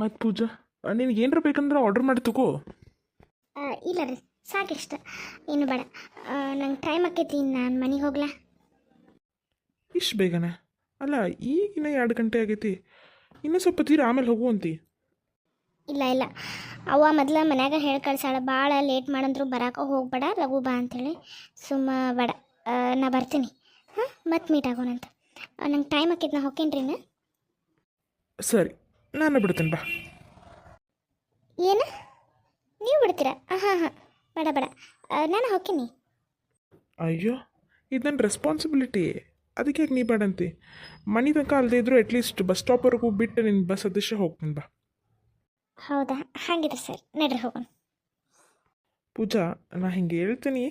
ಮತ್ತು ಪೂಜಾ? ನಿನಗೆ ಏನಾರ ಬೇಕಂದ್ರೆ ಆರ್ಡರ್ ಮಾಡಿ ತಗೋ ಇಲ್ಲ ರೀ ಸಾಕಿಷ್ಟ ಏನು ಬೇಡ. ನಂಗೆ ಟೈಮ್ ಆಕೈತಿ ನಾನು ಮನೆಗೆ ಹೋಗ್ಲಾ? ಇಷ್ಟು ಬೇಗನೆ? ಅಲ್ಲ ಈಗಿನ ಎರಡು ಗಂಟೆ ಆಗೈತಿ. ಇನ್ನೂ ಸ್ವಲ್ಪ ತೀರ ಆಮೇಲೆ ಹೋಗುವಂತಿ ಇಲ್ಲ ಇಲ್ಲ. ಅವ್ವ ಮೊದ್ಲ ಮನ್ಯಾಗ ಹೇಳಿ ಕಳ್ಸಾಳ ಭಾಳ ಲೇಟ್ ಮಾಡಂದ್ರು ಬರಾಕ ಹೋಗ್ಬೇಡ ಲಘು ಬಾ ಅಂತೇಳಿ. ಸುಮ್ಮ ಬೇಡ. ಆ, ನಾ ಬರ್ತೀನಿ. ಹಾಂ ಮತ್ತೆ ಮೀಟ್ ಆಗೋಣಂತ. ನಂಗೆ ಟೈಮ್ ಆಕೈತಿ ನಾ ಹೋಗ್ತೀನಿ ರೀ ಸರಿ. ನಾನು ಬಿಡ್ತೀನಿ ಬಾ. ಏನು? ನೀವು ಬಿಡ್ತೀರಾ? ಹಾಂ ಹಾಂ. ಬೇಡ ಬೇಡ. ನಾನು ಹೋಗ್ತೀನಿ. ಅಯ್ಯೋ ಇದು ನನ್ನ ರೆಸ್ಪಾನ್ಸಿಬಿಲಿಟಿ ಅದಕ್ಕೆ ನೀ ಬೇಡಂತಿ? ಮನೆ ತನಕ ಅಲ್ಲದೆ ಇದ್ರು ಅಟ್ಲೀಸ್ಟ್ ಬಸ್ ಸ್ಟಾಪ್ವರೆಗೂ ಬಿಟ್ಟು ನಿನ್ನ ಬಸ್ ಅದೃಶ್ಯ ಹೋಗ್ತೀನಿ ಬಾ. ಹೌದಾ? ಹಾಗಿದ್ರೆ ಸರ್. ನಡ್ರಿ ಹೋಗೋಣ. ಪೂಜಾ ನಾ ಹಿಂಗೆ ಹೇಳ್ತೀನಿ.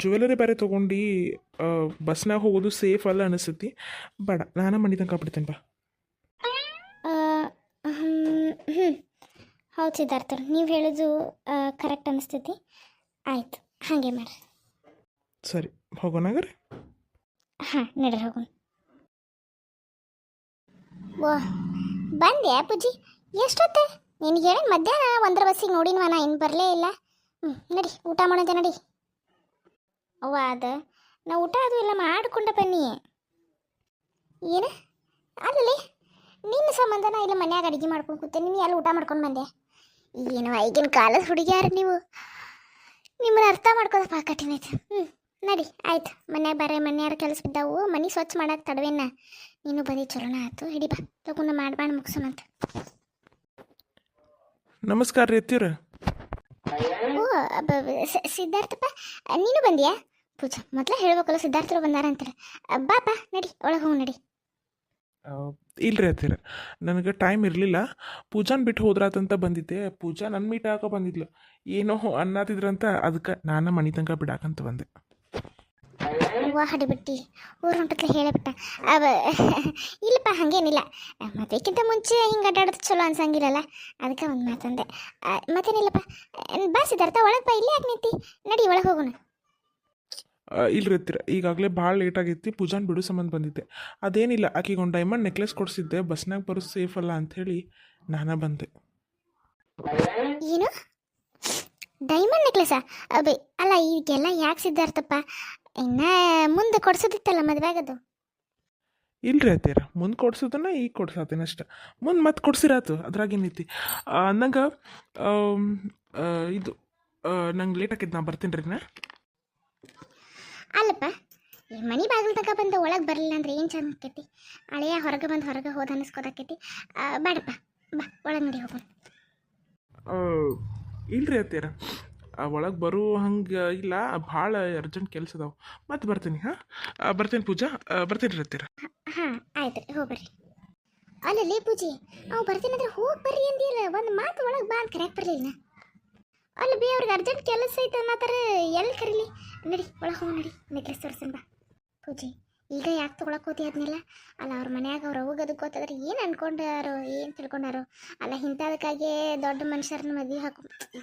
ಜ್ಯುವೆಲರಿ ಬೇರೆ ತೊಗೊಂಡು ಬಸ್ನಾಗ ಹೋಗೋದು ಸೇಫ್ ಅಲ್ಲ ಅನಿಸ್ತೈತಿ. ಬೇಡ ನಾನು ಮನೆ ತನಕ ಬಿಡ್ತೀನಿ ಬಾ ಹ್ಞೂ ಹೌದು ಸಿದ್ಧಾರ್ಥ ನೀವು ಹೇಳೋದು ಕರೆಕ್ಟ್ ಅನಿಸ್ತೈತಿ. ಆಯಿತು ಹಾಗೆ ಮಾಡ್ರಿ. ಸರಿ ಹೋಗೋಣ ಹಾಂ ನಡ್ರಿ ಹೋಗೋಣ. ಓ ಬಂದೆ ಪೂಜಿ? ಎಷ್ಟೊತ್ತೆ? ನಿನಗೆ ಹೇಳಿ ಮಧ್ಯಾಹ್ನ ಒಂದರ ಬಸ್ಸಿಗೆ ನೋಡಿನವ ನಾ ಇನ್ನು ಬರಲೇ ಇಲ್ಲ. ಹ್ಞೂ ನಡಿ ಊಟ ಮಾಡೋಂತೆ ನಡಿ. ಅವ್ವ ಅದ ನಾ ಊಟ ಅದು ಎಲ್ಲ ಮಾಡ್ಕೊಂಡ ಬನ್ನಿ. ಏನು? ಅಲ್ಲಿ ನಿನ್ನ ಸಂಬಂಧ ನಾ ಇಲ್ಲ ಮನ್ಯಾಗ ಅಡುಗೆ ಮಾಡ್ಕೊಂಡು ಕೂತೆ ನೀನು ಎಲ್ಲ ಊಟ ಮಾಡ್ಕೊಂಡು ಬಂದೆ? ಏನು ಈಗಿನ ಕಾಲದ ಹುಡುಗಿಯಾರ ನೀವು. ನಿಮ್ಮನ್ನ ಅರ್ಥ ಮಾಡ್ಕೋದ ಭಾಳ ಕಠಿಣ ಐತೆ. ಹ್ಞೂ ನಡಿ ಆಯ್ತು. ಮನ್ಯಾಗ ಬಾರೆ ಮನ್ಯಾರ ಕೆಲಸ ಬಿದ್ದಾವು. ಮನೆ ಸ್ವಚ್ಛ ಮಾಡಕ್ಕೆ ತಡವೇನ? ನೀನು ಬಂದಿ ಚಲೋನ ಆಯ್ತು ಹಿಡಿ ಬಾ ತಗೊಂಡು ಮಾಡ್ಬಾಣ ಮುಗಿಸೋಣಂತ ನಮಸ್ಕಾರ ರೀ ಅತ್ತೀರ ಓ ಅಬ್ಬ, ಸಿದ್ಧಾರ್ಥಪ್ಪ ನೀನು ಬಂದಿಯಾ? ಪೂಜಾ ಮೊದಲೇ ಹೇಳ್ಬೇಕಲ್ಲ ಸಿದ್ಧಾರ್ಥರು ಬಂದಾರ ಅಂತಾರೆ ಬಾಪಾ ನಡಿ ಒಳಗೆ ಹೋಗಿ ನಡಿ. ಇಲ್ರಿ ಹತ್ತಿರ ನನಗೆ ಟೈಮ್ ಇರಲಿಲ್ಲ. ಪೂಜಾನ ಬಿಟ್ಟು ಹೋದ್ರಾತಂತ ಬಂದಿದ್ದೆ. ಪೂಜಾ ನನ್ನ ಮೀಟ್ ಹಾಕೋ ಬಂದಿದ್ಲು. ಏನೋ ಅನ್ನತಿದ್ರಂತ ಅದಕ್ಕೆ ನಾನು ಮನೆ ತನಕ ಬಿಡಾಕಂತ ಬಂದೆ. ಹಡಿಬಿಟ್ಟಿ, ಊರು ಹೊಂಟತ್ಲೆ ಹೇಳಬಿಟ್ಟ ಅವ, ಇಲ್ಲಪ್ಪ, ಹಾಗೇನಿಲ್ಲ. ಮದುವೆಕ್ಕಿಂತ ಮುಂಚೆ ಹಿಂಗೆ ಅಡ್ಡಾಡೋದು ಚಲೋ ಅನ್ಸಂಗಿಲ್ಲಲ್ಲ? ಅದಕ್ಕೆ ಒಂದು ಮಾತಂದೆ ಮತ್ತೇನಿಲ್ಲಪ್ಪ? ಬಸ್ ಸಿದ್ಧಾರ್ಥ, ಒಳಗೆ ಬಾ, ಇಲ್ಲೇ ಯಾಕೆ ನಿಂತಿ ನಡಿ, ಒಳಗೆ ಹೋಗೋಣ. ಇಲ್ರಿ ಹತ್ತಿರ ಈಗಾಗಲೇ ಭಾಳ ಲೇಟ್ ಪೂಜಾನ ಪೂಜಾನ್ ಬಿಡು ಸಂಬಂಧ ಬಂದಿದ್ದೆ ಅದೇನಿಲ್ಲ ಆಕಿಗೆ ಒಂದು ಡೈಮಂಡ್ ನೆಕ್ಲೆಸ್ ಕೊಡಿಸಿದ್ದೆ. ಬಸ್ನಾಗ ಬರೋದು ಸೇಫ್ ಅಲ್ಲ ಅಂಥೇಳಿ ನಾನು ಬಂದೆ. ಏನು? ಡೈಮಂಡ್ ನೆಕ್ಲೆಸಾ ಅಬೇ ಅಲ್ಲ ಈಗೆಲ್ಲ ಯಾಕೆ ಸಿದ್ಧಾರ್ಥಪ್ಪ ಇನ್ನ ಮುಂದೆ ಕೊಡ್ಸೋದಿತ್ತಲ್ಲ ಮದುವೆಗದು ಇಲ್ರಿ ಅತ್ತೀರ. ಮುಂದೆ ಕೊಡ್ಸೋದನ್ನ ಈಗ ಕೊಡ್ಸಾತೇನೆ ಅಷ್ಟೆ. ಮುಂದೆ ಮತ್ತೆ ಕೊಡ್ಸಿರಾತು ಅದ್ರಾಗೇನೈತಿ ನಂಗೆ ಇದು ನಂಗೆ ಲೇಟ್ ಆಕೈತೆ ನಾ ಬರ್ತೀನಿ ರೀ ನಾ ಅಲ್ಲಪ್ಪ ಈ ಮನೆ ಬಾಗಿಲು ತನಕ ಬಂದು ಒಳಗೆ ಬರಲಿಲ್ಲ ಅಂದ್ರೆ ಏನು ಚಂದ ಆಕೈತಿ? ಹಳೆಯ ಹೊರಗೆ ಬಂದು ಹೊರಗೆ ಹೋದ ಅನ್ನಿಸ್ಕೋದಾಕೈತಿ ಬೇಡಪ್ಪ ಬಾ ಒಳಗೆ ನಡಿ ಹೋಗೋಣ. ಇಲ್ರಿ ಅತ್ತೀರ ಒಳಗೆ ಬರೋ ಹಂಗೆ ಇಲ್ಲ ಭಾಳ ಅರ್ಜೆಂಟ್ ಕೆಲಸ ಅದಾವೆ. ಮತ್ತೆ ಬರ್ತೀನಿ ಹಾಂ? ಬರ್ತೀನಿ ಪೂಜಾ ಬರ್ತೀನಿ ರೀ ಅತ್ತೀರ ಹಾಂ ಆಯ್ತು ರೀ ಹೋಗ್ಬರ್ರಿ. ಅಲ್ಲಲ್ಲಿ ಪೂಜಿ ಬರ್ತೀನಿ ಅಂದ್ರೆ ಹೋಗಿ ಬರ್ರಿ ಅಂದಿಲ್ಲ ಒಂದು ಮಾತು ಒಳಗೆ ಬಾ ಅಂತ ಕರೆಯಕ್ಕೆ ಬರಲಿಲ್ಲ ಅಲ್ಲ ಬಿ, ಅವ್ರಿಗೆ ಅರ್ಜೆಂಟ್ ಕೆಲಸ ಐತೆ ಅನ್ನತ್ತಾರ. ಎಲ್ಲಿ ಕರೀಲಿ? ನಡಿ, ಒಳಗೆ ಹೋಗಿ ನಡಿ. ನೆಕ್ಲೆಸ್ ತೋರಿಸಿನ ಬಾ. ಪೂಜಿ, ಈಗ ಯಾಕೆ ತೊಗೊಳಕ್ಕೆ ಹೋತಿ ಅದನ್ನೆಲ್ಲ ಅಲ್ಲ, ಅವ್ರ ಮನೆಯಾಗ ಅವ್ರ ಹೋಗೋದಕ್ಕೆ ಗೊತ್ತಾದ್ರೆ ಏನು ಅನ್ಕೊಂಡಾರೋ, ಏನು ತಿಳ್ಕೊಂಡಾರೋ? ಅಲ್ಲ, ಇಂಥದಕ್ಕಾಗಿ ದೊಡ್ಡ ಮನುಷ್ಯರನ್ನ ಮದುವೆ ಹಾಕು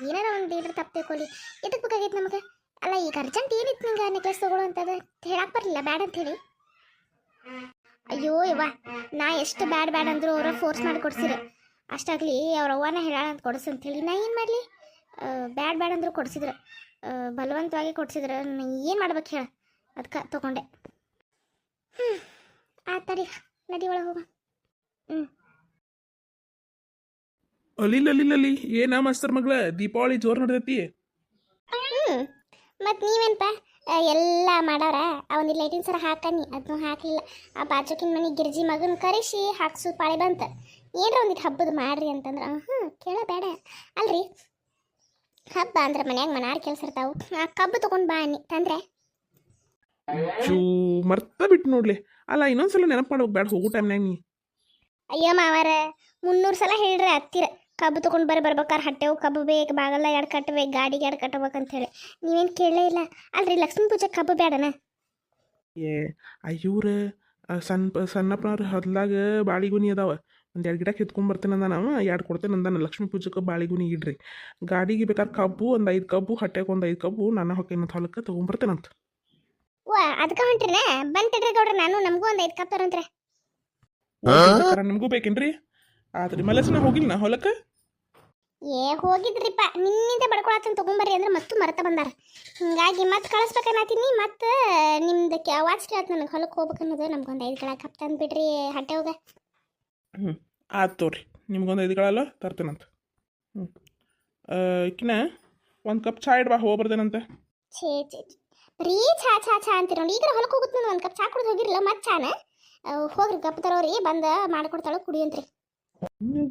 ಏನಾರ ಒಂದು ಏನಾರ ತಪ್ಪು ತಿಳ್ಕೊಳ್ಳಿ. ಎದಕ್ಕೆ ಬೇಕಾಗೈತೆ ನಮಗೆ? ಅಲ್ಲ, ಈಗ ಅರ್ಜೆಂಟ್ ಏನಿತ್ತು ನಿಂಗೆ ನೆಕ್ಲೆಸ್ ತೊಗೊಳೋ ಅಂತದ? ಹೇಳಕ್ಕೆ ಬರಲಿಲ್ಲ, ಬ್ಯಾಡ ಅಂತ ಹೇಳಿ ಅಯ್ಯೋ ಇವ ನಾ ಎಷ್ಟು ಬ್ಯಾಡ್ ಬ್ಯಾಡ್ ಅಂದ್ರು ಅವ್ರ ಫೋರ್ಸ್ ಮಾಡಿ ಕೊಡ್ಸಿರಿ. ಅಷ್ಟಾಗ್ಲಿ ಅವ್ರ ಅವ್ವನ ಹೇಳ ಅಂತ ಕೊಡಿಸು ಅಂತೇಳಿ ನಾ ಏನು ಮಾಡಲಿ? ಬ್ಯಾಡ್ ಬ್ಯಾಡ್ ಅಂದ್ರೆ ಕೊಡ್ಸಿದ್ರು. ಬಲವಂತವಾಗಿ ಕೊಡ್ಸಿದ್ರು. ಏನು ಮಾಡ್ಬೇಕು ಹೇಳ. ಅದಕ್ಕೆ ತೊಗೊಂಡೆ. ಹ್ಞೂ ತರಿ ನಡಿ ಒಳಗೆ ಹೋಗ. ಹ್ಞೂ ಅಲಿಲ್ ಅಲಿಲ್ ಅಲಿ ಏನ ಮಾಸ್ತರ್ ಮಗಳ? ದೀಪಾವಳಿ ಜೋರು ನಡೆದೈತಿ. ಮತ್ತೆ ಮತ್ತು ನೀವೇನಪ್ಪ ಎಲ್ಲ ಮಾಡಾರ ಅವನಿ ಲೈಟಿನ ಸರ ಹಾಕನಿ. ಅದನ್ನು ಹಾಕಲಿಲ್ಲ. ಆ ಬಾಜುಕಿನ ಮನೆ ಗಿರ್ಜಿ ಮಗನ ಕರೆಸಿ ಹಾಕ್ಸು ಪಾಳೆ ಬಂತ. ಏನ್ರ ಒಂದಿಟ್ಟು ಹಬ್ಬದ ಮಾಡ್ರಿ ಅಂತಂದ್ರೆ. ಹ್ಞೂ ಕೇಳ ಬೇಡ. ಅಲ್ರಿ ಹಬ್ಬ ಅಂದ್ರೆ ಮನ್ಯಾಗ ಮನಾರ್ ಕೆಲಸ ಇರ್ತಾವು. ಆ ಕಬ್ಬು ತಗೊಂಡ್ ಬಾ ಅನ್ನಿ ತಂದ್ರೆ? ಚೂ ಮರ್ತ ಬಿಟ್ಟು ನೋಡ್ಲಿ. ಅಲ್ಲ ಇನ್ನೊಂದ್ಸಲ ನೆನಪು ಮಾಡೋಕೆ ಬೇಡ ಹೋಗೋ ಟೈಮ್ನಾಗ ನೀ. ಅಯ್ಯೋ ಮಾವಾರ ಮುನ್ನೂರು ಸಲ ಹೇಳ್ರಿ ಹತ್ತಿರ. ಕಬ್ಬು ತೊಗೊಂಡು ಬರೀ ಬರ್ಬೇಕಾರೆ ಹಟ್ಟೆವು ಕಬ್ಬು ಬೇಕು ಬಾಗಲ್ಲ ಎರಡು ಕಟ್ಟಬೇಕು ಗಾಡಿಗೆ ಎರಡು ಕಟ್ಟಬೇಕಂತ ಹೇಳಿ. ನೀವೇನು ಕೇಳಲೇ ಇಲ್ಲ. ಅಲ್ರಿ ಲಕ್ಷ್ಮೀ ಪೂಜೆ ಕಬ್ಬು ಬೇಡನ ಏ ಅಯ್ಯೂರ ಸಣ್ಣ ಸಣ್ಣಪ್ಪನವ್ರ ಹೊಲ್ದಾಗ ಬಾಳಿಗುನಿ ಅದಾವ. ಒಂದು ಎರಡು ಗಿಡ ಕಿತ್ಕೊಂಡ್ ಅಂದ ನಾವು ಎರಡು ಕೊಡ್ತೇನೆ ಅಂದಾನ. ಲಕ್ಷ್ಮೀ ಪೂಜೆಗೆ ಬಾಳಿಗುನಿ ಇಡ್ರಿ. ಗಾಡಿಗೆ ಬೇಕಾದ್ರೆ ಕಬ್ಬು ಒಂದು ಐದು ಕಬ್ಬು ಹೊಟ್ಟೆಗೆ ಒಂದು ಐದು ಕಬ್ಬು ನಾನು ಹೊಕ್ಕೇನಂತ ಹೊಲಕ್ಕೆ ತೊಗೊಂಬರ್ತೇನಂತ ಅದಕ್ಕೆ ಹೊಂಟ್ರಿನ ತಡ್ರಿ ಗೌಡ್ರ ನಾನು ನಮಗೂ ಒಂದು ಐದು ಕಪ್ ತರಂತ್ರೆ ನಿಮಗೂ ಬೇಕೇನ್ರಿ? ಆದ್ರಿ ಮಲಸನ ಹೋಗಿಲ್ಲ ನಾ ಹೊಲಕ್ಕೆ? ಏ ಹೋಗಿದ್ರಿಪ್ಪ ನಿನ್ನಿಂದ ಬಡ್ಕೊಳತ್ತಂತ ತಗೊಂಬರ್ರಿ ಅಂದ್ರೆ ಮತ್ತು ಮರ್ತ ಬಂದಾರ. ಹಿಂಗಾಗಿ ಮತ್ತೆ ಕಳಿಸ್ಬೇಕನ್ನತೀನಿ ಮತ್ತೆ ನಿಮ್ದು ವಾಚ್ ಕೇಳತ್ ನನಗೆ ಹೊಲಕ್ಕೆ ಹೋಗ್ಬೇಕನ್ನೋದು ನಮ್ಗೊಂದು ಐದು ಕಡೆ ಕಪ್ ತಂದು ಬಿಡ್ರಿ ಹಟ್ಟೆ ಹೋಗ. ಹ್ಞೂ ಆಯ್ತು ತೋರಿ. ನಿಮ್ಗೊಂದು ಐದುಗಳಲ್ಲ ತರ್ತೇನಂತ ಹ್ಞೂ ಇಕ್ಕಿನ ಒಂದು ಕಪ್ ಚಾ ಇಡ್ಬಾ ಹೋಗಿ ಬರ್ದೇನಂತೆ? ಛೇ ಛೇ ಛೇ. ಬರೀ ಚಾ ಚಾ ಚಾ ಅಂತೀರ ನೋಡಿ ಈಗ ಹೊಲಕ್ಕೆ ಹೋಗುತ್ತೆ ನಾನು ಒಂದು ಕಪ್ ಚಾ ಕುಡ್ದು ಹೋಗಿರಲ್ಲ ಮತ್ತೆ ಚಾನ. ಆ, ಹೋಗ್ರಿ ಕಪ್ ತರೋರಿ ಬಂದು ಮಾಡ್ಕೊಡ್ತಾಳೆ ಕುಡಿಯಂತ್ರಿ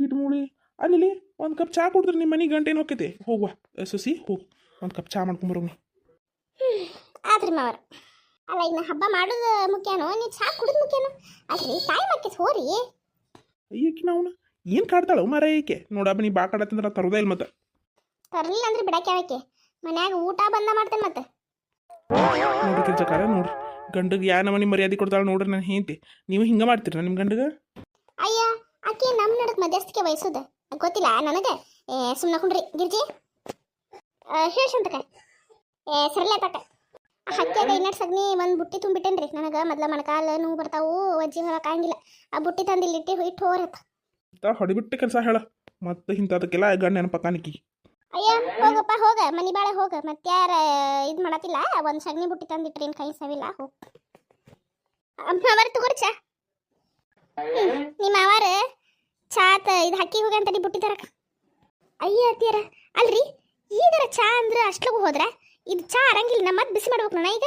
ಗಿಟ್ ಮೂಳಿ. ಅಲ್ಲಿ ಒಂದು ಕಪ್ ಚಾ ಕುಡಿದ್ರೆ ನಿಮ್ಮ ಮನೆ ಗಂಟೆ ಏನು ಹೋಗ್ತೈತಿ ಹೋಗುವ ಸುಸಿ ಹೋಗು. ಒಂದು ಕಪ್ ಚಾ ಮಾಡ್ಕೊಂಬರೋಣ ಆದ್ರಿ ಮಾವರ. ಅಲ್ಲ ಈಗ ನಾ ಹಬ್ಬ ಮಾಡೋದು ಮುಖ್ಯನೋ ನೀವು ಚಾ ಕುಡಿದು ಮುಖ್ಯನೋ? ಅಲ್ರಿ ಟೈಮ್ ಆಕೈತಿ ಹೋರಿ. ಅಯ್ಯಕ್ಕೆ ನಾವು ಏನು ಕಾಡ್ತಾಳ? ಮರ ಏಕೆ ನೋಡಪ್ಪ ನೀ ಬಾ ಕಾಡತ್ತಂದ್ರೆ ತರೋದೇ ಇಲ್ಲ ಮತ್ತೆ. ತರಲಿಲ್ಲ ಅಂದ್ರೆ ಬಿಡಕ್ಕೆ ಯಾವಕ್ಕೆ? ಮನ್ಯಾಗ ಊಟ ಬಂದ ಮಾಡ್ತೇನೆ ಮತ್ತೆ. ನೋಡ್ರಿ ಕೆಲ್ಸಕಾರ ನೋಡ್ರಿ ಗಂಡಗೆ ಯಾ ನಮನಿ ಮರ್ಯಾದೆ ಕೊಡ್ತಾಳ ನೋಡ್ರಿ ನಾನು ಹೇಂತಿ ನೀವು ಹಿಂಗ ಮಾಡ್ತೀರ ನಿಮ್ಮ ಗಂಡಗ? ಅಯ್ಯ ಆಕೆ ನಮ್ಮ ನಡಕ್ ಮಧ್ಯಸ್ಥಿಕೆ ವಹಿಸೋದು. ಗೊತ್ತಿಲ್ಲ ನನಗೆ. ಏ ಸುಮ್ಮನೆ ಕುಂಡ್ರಿ. ಗಿರ್ಜಿ. ಹೇಳ್ಸಂತಕ ಏ ಸರಲ್ಲ ತಕ. ಹಕ್ಕಿಯಾಗ ಇನ್ನಟ್ ಸಗ್ನಿ ಒಂದು ಬುಟ್ಟಿ ತುಂಬಿಟ್ಟೇನ್ರಿ. ನನಗೆ ಮೊದ್ಲ ಮೊಣಕಾಲು ನೋವು ಬರ್ತಾವು ಅಜ್ಜಿ ಹೊರಕಾಗಿಲ್ಲ. ಆ ಬುಟ್ಟಿ ತಂದು ಇಲ್ಲಿ ಇಟ್ಟು ಇಟ್ಟು ಹೋರತ್ತ ತಾ ಹೊಡಿಬಿಟ್ಟು ಕೆಲಸ ಹೇಳ. ಮತ್ತೆ ಇಂಥದಕ್ಕೆಲ್ಲ ಗಂಡ ನೆನಪಕ್ಕಾನಿಕ್ಕಿ ಅಯ್ಯ ಹೋಗಪ್ಪ ಹೋಗ. ಮನಿ ಬಾಳೆ ಹೋಗ. ಮತ್ತಾರ ಇದು ಮಾಡತ್ತಿಲ್ಲ ಒಂದು ಸಗ್ನಿ ಬುಟ್ಟಿ ತಂದಿಟ್ರಿ ಏನು ಕೈ ಸವಿಲ್ಲ ಹೋಗ. ಅವರ ತಗೋರಿ ಚಾ. ನಿಮ್ಮ ಅವರ ಚಾತ ಇದು ಹಕ್ಕಿ ಹೋಗ ಅಂತ ಬುಟ್ಟಿ ತರಕ. ಅಯ್ಯ ಅತ್ತಿಯರ. ಅಲ್ರಿ ಈದರ ಚಾ ಅಂದ್ರೆ ಅಷ್ಟ್ಲಗು ಹೋದ್ರ? ಇದು ಚಾ ಅರಂಗಿಲ್ಲ ನಾ ಮತ್ತೆ ಬಿಸಿ ಮಾಡ್ಬೇಕು ನಾನು ಈಗ.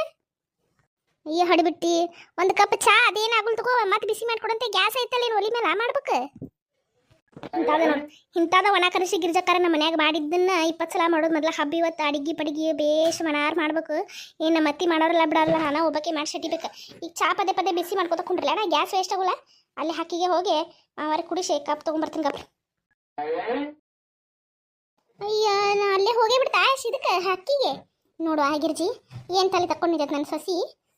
ಅಯ್ಯ, ಹಡಿಬಿಟ್ಟಿ, ಒಂದು ಕಪ್ ಚಾ ಅದೇನಾಗಲ್ ತಗೋ, ಮತ್ತೆ ಬಿಸಿ ಮಾಡ್ಕೊಡಂತೆ ಗ್ಯಾಸ್ ಐತಲ್ಲ ಏನು ಒಲಿ ಮೇಲೆ ಮಾಡ್ಬೇಕು. ಇಂಥದ ಇಂಥದ ಒಣ ಕರೆಸಿ ಗಿರ್ಜಕ್ಕಾರ ನಮ್ಮ ಮನ್ಯಾಗ ಮಾಡಿದ್ದನ್ನ ಇಪ್ಪತ್ತು ಸಲ ಮಾಡೋದು ಮೊದಲ ಹಬ್ಬ ಇವತ್ತು ಅಡಿಗೆ ಪಡಿಗೆ ಬೇಷ್ ಮನಾರ್ ಮಾಡ್ಬೇಕು. ಏನು ನಮ್ಮ ಅತ್ತಿ ಮಾಡೋರಲ್ಲ ಬಿಡಲ್ಲ, ನಾನು ಒಬ್ಬಕ್ಕೆ ಮಾಡಿ ಸಟಿಬೇಕು ಈಗ ಚಾ ಪದೇ ಪದೇ ಬಿಸಿ ಮಾಡ್ಕೊತ ಕುಂಡ್ರಲ್ಲ, ನಾ ಗ್ಯಾಸ್ ವೇಸ್ಟ್ ಆಗೋಲ್ಲ. ಅಲ್ಲಿ ಹಕ್ಕಿಗೆ ಹೋಗಿ ಅವ್ರಿಗೆ ಕುಡಿಸಿ, ಕಪ್ ತೊಗೊಂಬರ್ತೀನಿ ಕಪ್. ಅಯ್ಯ, ನಾ ಅಲ್ಲೇ ಹೋಗೇ ಬಿಡ್ತಾ ಇದಕ್ಕೆ, ಹಕ್ಕಿಗೆ. ನೋಡು ಆಗಿರ್ಜಿ ಏನು ತಲೆ ತಕೊಂಡಿದ್ದೆ ನನ್ನ ಸಸಿ?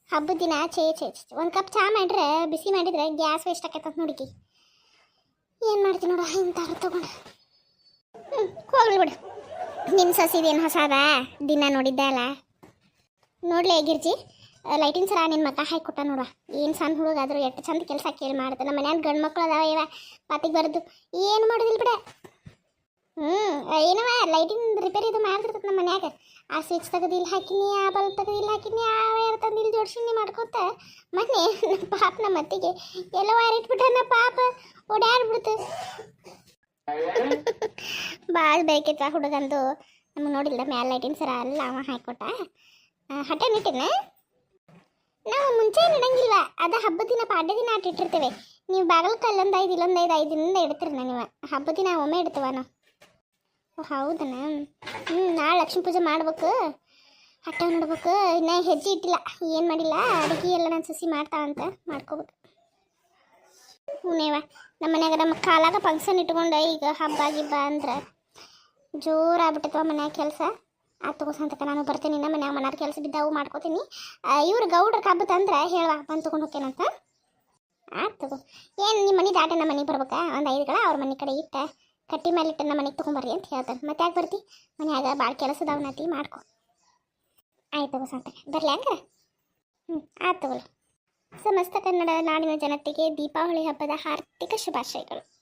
ಹಬ್ಬದ ದಿನ ಚೇ ಚೇ ಒಂದು ಕಪ್ ಚಾ ಮಾಡಿದ್ರೆ, ಬಿಸಿ ಮಾಡಿದ್ರೆ ಗ್ಯಾಸ್ ವೇಸ್ಟ್ ಆಕೈತಂತ ನೋಡಿಕಿ. ಏನು ಮಾಡ್ತೀನಿ ನೋಡ ಇಂಥವ್ರು ತಗೊಂಡು. ಹ್ಞೂ ಹೋಗ್ಲಿ ಬಿಡು. ನಿಮ್ಮ ಸಸಿದೇನು ಹೊಸದ? ದಿನ ನೋಡಿದ್ದೆ ಅಲ್ಲ. ನೋಡ್ಲಿ ಆಗಿರ್ಜಿ ಲೈಟಿನ ಸರ ನಿನ್ನ ಮಕ್ಕ ಹಾಕಿ ಕೊಟ್ಟ ನೋಡ. ಏನು ಸಣ್ಣ ಹುಡುಗ ಆದರೂ ಎಷ್ಟು ಚಂದ ಕೆಲಸ ಕೇಳಿ ಮಾಡುತ್ತೆ ನಮ್ಮ ಮನ್ಯಾಗ ಗಂಡು ಮಕ್ಕಳು ಅದಾವ ಇವ, ಪಾತಿಗೆ ಬರೋದು. ಏನು ಮಾಡೋದಿಲ್ಲ ಬಿಡ. ಹ್ಞೂ ಏನವ ಲೈಟಿನ ರಿಪೇರಿ ಇದು ಮಾಡ್ತಿರ್ತದೆ ನಮ್ಮ ಮನ್ಯಾಗ. ಆ ಸ್ವಿಚ್ ತೆಗೆದು ಇಲ್ಲಿ ಹಾಕಿನಿ, ಆ ಬಲ್ಬ್ ತೆಗೆದು ಇಲ್ಲಿ ಹಾಕಿನಿ, ಆ ವೈರ್ ತಂದು ಇಲ್ಲಿ ಜೋಡಿಸಿನಿ ಮಾಡ್ಕೊತ ಮೊನ್ನೆ ನಮ್ಮ ಪಾಪ ನಮ್ಮ ಅತ್ತಿಗೆ ಎಲ್ಲ ವೈರ್ ಇಟ್ಬಿಟ್ಟ ಪಾಪ, ಓಡಾಡ್ಬಿಡ್ತು. ಭಾಳ ಬೇಕಿತ್ತು ಆ ಹುಡುಗಂದು. ನಮಗೆ ನೋಡಿಲ್ಲ, ಮ್ಯಾಲ ಲೈಟಿನ ಸರ ಅಲ್ಲ, ಅವ ಹಾಕೊಟ್ಟ. ಹಠ ನಿಟ್ಟಿನ ನಾವು ಮುಂಚೆ ಇಡಂಗಿಲ್ಲ ಅದ ಹಬ್ಬದ ದಿನ, ಪಾಡ್ಯ ದಿನ ಆಟ ಇಟ್ಟಿರ್ತೇವೆ. ನೀವು ಬಾಗಲ ಕಲ್ಲೊಂದು ಐದು, ಇಲ್ಲೊಂದು ಐದು ಐದು ದಿನದಿಂದ ಇಡ್ತೀರಿ ನೀವು. ಹಬ್ಬದ ದಿನ ಒಮ್ಮೆ ಇಡ್ತವನ. ನಾವು ಹೌದನ? ಹ್ಞೂ ನಾಳೆ ಲಕ್ಷ್ಮೀ ಪೂಜೆ ಮಾಡ್ಬೇಕು. ಹಟ್ಟ ನೋಡ್ಬೇಕು. ಇನ್ನ ಹೆಜ್ಜೆ ಇಟ್ಟಿಲ್ಲ. ಏನು ಮಾಡಿಲ್ಲ? ಅಡುಗೆ ಎಲ್ಲ ನಾನು ಸಸಿ ಮಾಡ್ತಾಳಂತ ಮಾಡ್ಕೋಬೇಕು ಹ್ಞೂನೇವ ನಮ್ಮ ಮನ್ಯಾಗ ನಮ್ಮ ಕಾಲಾಗ ಫಂಕ್ಷನ್ ಇಟ್ಕೊಂಡು ಈಗ ಹಬ್ಬ ಗಿಬ್ಬ ಅಂದ್ರೆ ಜೋರಾಗ್ಬಿಟ್ಟೈತವ ಮನ್ಯಾಗ ಕೆಲಸ. ಆ ತಗೋಸಂತಕ ನಾನು ಬರ್ತೀನಿ ನಮ್ಮ ಮನ್ಯಾಗ ಮನಾರ್ ಕೆಲಸ ಬಿದ್ದಾವು ಮಾಡ್ಕೋತೀನಿ. ಇವ್ರು ಗೌಡ್ರ ಕಬ್ಬ ತಂದ್ರೆ ಹೇಳುವ ಬಂದು ತೊಗೊಂಡು ಹೋಗ್ತೇನಂತ ಆಯ್ತು ತಗೋ. ಏನು ನಿಮ್ಮ ಮನೆ ದಾಟ, ನಮ್ಮ ಮನೆಗೆ ಬರ್ಬೇಕಾ? ಒಂದು ಐದು ಗಳ ಅವ್ರ ಮನೆ ಕಡೆ ಇಟ್ಟ. ಕಟ್ಟಿ ಮೇಲೆ ಇಟ್ಟು ನಮ್ಮ ಮನೆಗೆ ತೊಗೊಂಬರ್ರಿ ಅಂತ ಹೇಳ್ತಾರೆ ಮತ್ತೆ ಯಾಕೆ ಬರ್ತಿ? ಮನ್ಯಾಗ ಭಾಳ ಕೆಲಸದವನತಿ ಮಾಡ್ಕೊ. ಆಯ್ತು ತಗೋ ಸಾಂತ. ಬರ್ಲಿ ಹಂಗಾರೆ? ಹ್ಞೂ ಆಯ್ತು ತಗೋಳಿ ಸಮಸ್ತ ಕನ್ನಡ ನಾಡಿನ ಜನತೆಗೆ ದೀಪಾವಳಿ ಹಬ್ಬದ ಹಾರ್ದಿಕ ಶುಭಾಶಯಗಳು.